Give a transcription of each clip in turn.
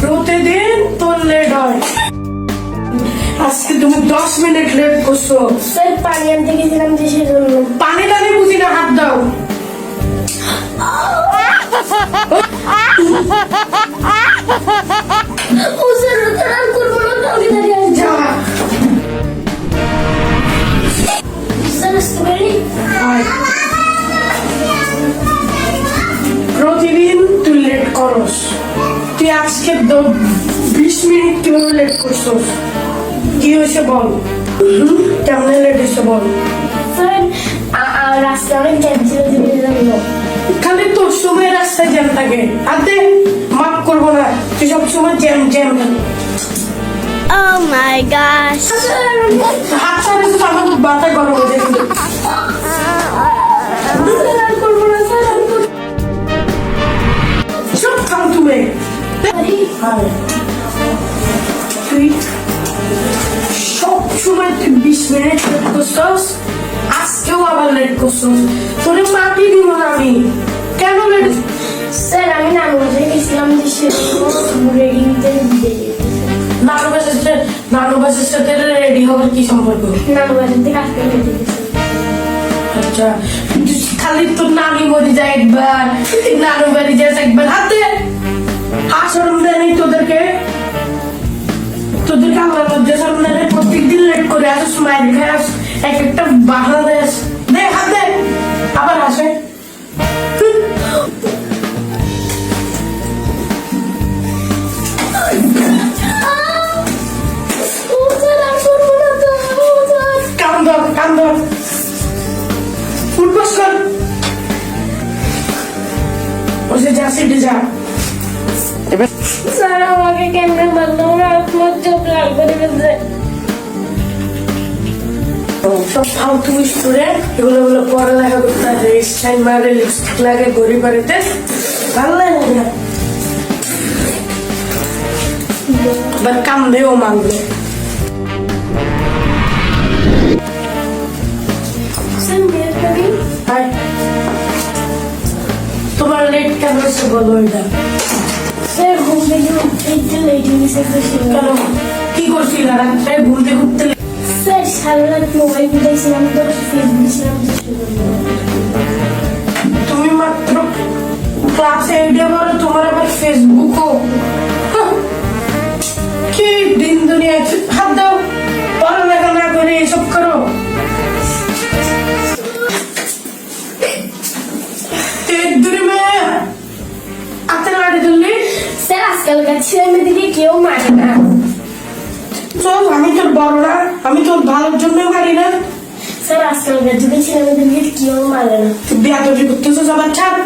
প্রতিদিন তোর লেট হয়। আজকে তুমি দশ মিনিট লেট করছ। স্যার পানি আনতে গেছিলাম যে সেজন্য। পানি টানি বুঝি না হাত দাও। করস। তুই আজকে বিশ মিনিট কীভাবে লেট করছস? কি হয়েছে বল? কেমন লেট হয়েছে বল? রাস্তায় অনেক জ্যাম ছিল খালি তোর সময় রাস্তায় জ্যাম থাকে। হাতে মাফ করব না তুই সব সময় jam jam. Oh my gosh. তুই বিশ মিনিট লেট করছস? আজকেও আবার লেট করছস। তোরে মাটি দিব না আমি। কেন লেট? স্যার আমি নানু বাসায় গেছিলাম যে সেজন্য রেডি নিতে দিয়ে নানু বাসের সাথে নানু বাসের সাথে রেডি হওয়ার কি সম্পর্ক? নানু বাসার থেকে হেঁটে গেছি আচ্ছা খালি তোর নানি মরে যায় একবার। নানু বাড়ি সামনে প্রত্যেকদিন লেট করে আসিস মায়ের খাস এক একটা দে আবার আসে। উঠবস কর। যা সিটে যা। স্যার আমাকে কেমনে মারলো? লাল করে ফেলছে সব ফালতু স্টুডেন্ট এগুলো গুলো পড়ালেখা করতে আছে স্টাইল মারে লিপস্টিক লাগে গরিব বাড়িতে। ভালো লাগে না। এবার কামবেও মানবে। লেট কেন হচ্ছে বলো এটা স্যার ঘুম থেকে উঠতে লেট হয়ে গেছে তো সেজন্য। কেন কি করছিল রাত্রে ঘুরতে ঘুরতে স্যার সারা রাত মোবাইল ঘুরেছিলাম তো ফেসবুক ছিলাম তো সেজন্য। তুমি মাত্র ক্লাসে আইডিয়া বলো তোমার আবার ফেসবুকও কেউ মারে না। চল আমি তোর বড় না আমি তোর ভালোর জন্য পারি না। স্যার আজকালকার যুগে ছেলে মেয়েদেরকে কেউ মারে না। বিয়া তৈরি করতেছো আবার ছাড়।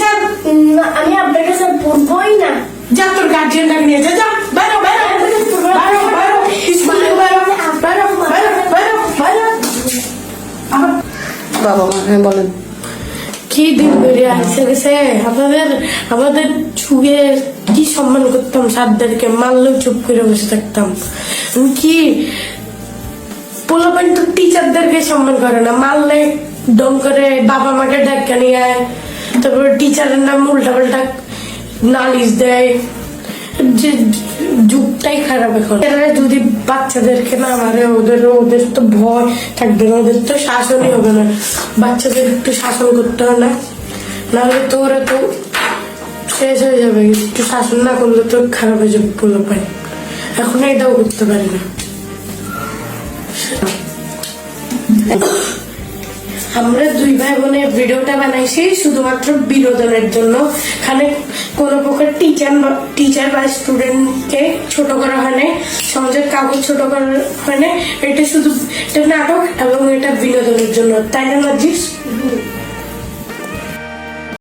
ছাড়। উম, আমি আপনাকে স্যার পড়বই না। যা তোর গার্জিয়ান ডাক নিয়ে যা যা। বাইরো বাইরো। বাইরো বাইরো। স্কুল থেকে বাইরো বাইরো বাইরো বাইরো বাইরো। আবার বাবা মা হ্যাঁ বলেন। কি দিন বেরিয়ে আসছে গেছে। আমাদের আমাদের যুগে কি সম্মান করতাম সারদেরকে মারলেও চুপ করে বসে থাকতাম। কি পোলাপান তো টিচারদেরকে সম্মান করে না। মারলে দম করে বাবা মাকে ডাক্কা নিয়ে আয়। তারপর টিচারের নাম উল্টা পাল্টা নালিশ দেয়। যে যুগটাই খারাপ এখন। যদি বাচ্চাদেরকে না মারে, ওদের ওদের তো ভয় থাকবে না, ওদের তো শাসনই হবে না। বাচ্চাদের একটু শাসন করতে হয় না। নাহলে তো ওরা তো শেষ হয়ে যাবে। একটু শাসন না করলে তো খারাপ হয়ে যাবে বলে পাই এখন এটাও করতে পারি না। আমরা দুই ভাই বোনের ভিডিওটা বানাইছি শুধুমাত্র বিনোদনের জন্য। এখানে কোনো প্রকার টিচার টিচার বা স্টুডেন্টকে ছোট করা হয় নাই, সমাজের কাগজ ছোট করা হয় নাই। এটা শুধু, এটা নাটক এবং এটা বিনোদনের জন্য। তাই না লজিস